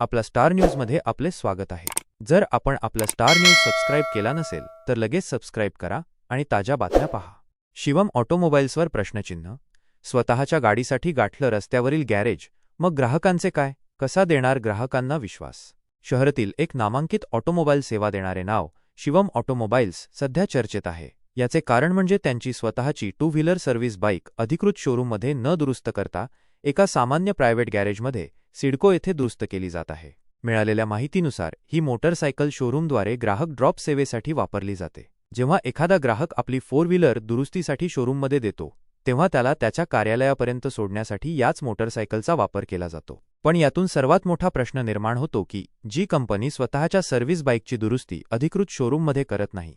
आपला स्टार न्यूजमध्ये आपले स्वागत आहे. जर आपण आपला स्टार न्यूज सबस्क्राईब केला नसेल तर लगेच सबस्क्राईब करा आणि ताज्या बातम्या पहा. शिवम ऑटोमोबाईल्सवर प्रश्नचिन्ह. स्वतःच्या गाडीसाठी गाठलं रस्त्यावरील गॅरेज. मग ग्राहकांचे काय? कसा देणार ग्राहकांना विश्वास? शहरातील एक नामांकित ऑटोमोबाईल सेवा देणारे नाव शिवम ऑटोमोबाईल्स सध्या चर्चेत आहे. याचे कारण म्हणजे त्यांची स्वतःची टू व्हीलर सर्व्हिस बाईक अधिकृत शोरूममध्ये न दुरुस्त करता एका सामान्य प्रायव्हेट गॅरेजमध्ये सिडको येथे दुरुस्त केली जात आहे. मिळालेल्या माहितीनुसार ही मोटरसायकल शोरूमद्वारे ग्राहक ड्रॉप सेवेसाठी वापरली जाते. जेव्हा एखादा ग्राहक आपली फोर व्हीलर दुरुस्तीसाठी शोरूममध्ये देतो तेव्हा त्याला त्याच्या कार्यालयापर्यंत सोडण्यासाठी याच मोटरसायकलचा वापर केला जातो. पण यातून सर्वात मोठा प्रश्न निर्माण होतो की जी कंपनी स्वतःच्या सर्व्हिस बाईकची दुरुस्ती अधिकृत शोरूममध्ये करत नाही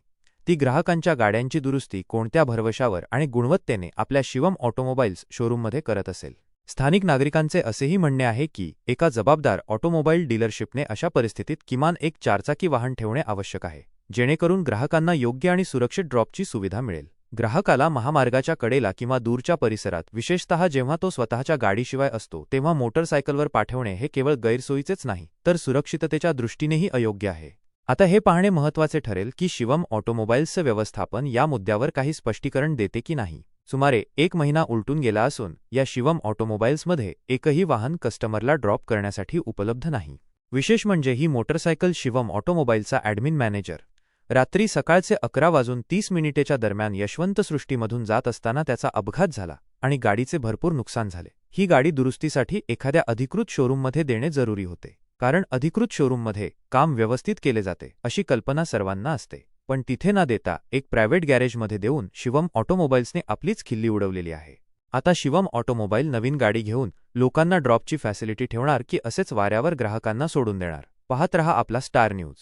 ती ग्राहकांच्या गाड्यांची दुरुस्ती कोणत्या भरवशावर आणि गुणवत्तेने आपल्या शिवम ऑटोमोबाईल्स शोरूममध्ये करत असेल. स्थानिक नागरिकांचे असेही म्हणणे आहे की एका जबाबदार ऑटोमोबाईल डीलरशिपने अशा परिस्थितीत किमान एक चारचाकी वाहन ठेवणे आवश्यक आहे जेणेकरून ग्राहकांना योग्य आणि सुरक्षित ड्रॉपची सुविधा मिळेल. ग्राहकाला महामार्गाच्या कडेला किंवा दूरच्या परिसरात विशेषतः जेव्हा तो स्वतःच्या गाडीशिवाय असतो तेव्हा मोटरसायकलवर पाठवणे हे केवळ गैरसोयीचेच नाही तर सुरक्षिततेच्या दृष्टीनेही अयोग्य आहे. आता हे पाहणे महत्त्वाचे ठरेल की शिवम ऑटोमोबाईल्सचं व्यवस्थापन या मुद्द्यावर काही स्पष्टीकरण देते की नाही. सुमारे एक महिना उलटून गेला असून या शिवम ऑटोमोबाईल्समध्ये एकही वाहन कस्टमरला ड्रॉप करण्यासाठी उपलब्ध नाही. विशेष म्हणजे ही मोटरसायकल शिवम ऑटोमोबाईलचा ॲडमिन मॅनेजर. रात्री सकाळचे अकरा वाजून तीस मिनिटेच्या दरम्यान यशवंतसृष्टीमधून जात असताना त्याचा अपघात झाला आणि गाडीचे भरपूर नुकसान झाले. ही गाडी दुरुस्तीसाठी एखाद्या अधिकृत शोरूममध्ये देणे जरुरी होते कारण अधिकृत शोरूममध्ये काम व्यवस्थित केले जाते अशी कल्पना सर्वांना असते. पण तिथे ना देता एक प्रायव्हेट गॅरेजमध्ये देऊन शिवम ऑटोमोबाईल्सने आपलीच खिल्ली उडवलेली आहे. आता शिवम ऑटोमोबाईल नवीन गाडी घेऊन लोकांना ड्रॉपची फॅसिलिटी ठेवणार की असेच वाऱ्यावर ग्राहकांना सोडून देणार. पाहत रहा आपला स्टार न्यूज.